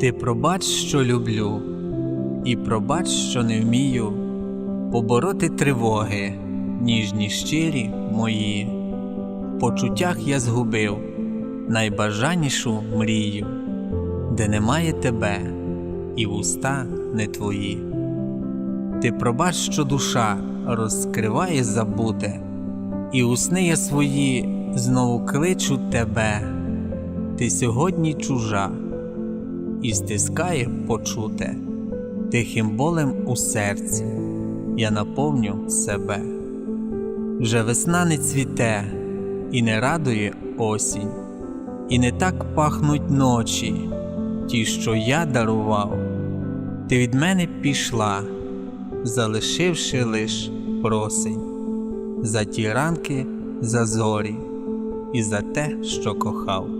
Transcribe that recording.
Ти пробач, що люблю, і пробач, що не вмію побороти тривоги, ніжні щирі мої. В почуттях я згубив найбажанішу мрію, де немає тебе, і вуста не твої. Ти пробач, що душа розкриває забуте, і у сни я свої знову кличу тебе. Ти сьогодні чужа і стискає почуте, тихим болем у серці я наповню себе. Вже весна не цвіте і не радує осінь, і не так пахнуть ночі, ті, що я дарував. Ти від мене пішла, залишивши лиш просень, за ті ранки, за зорі і за те, що кохав.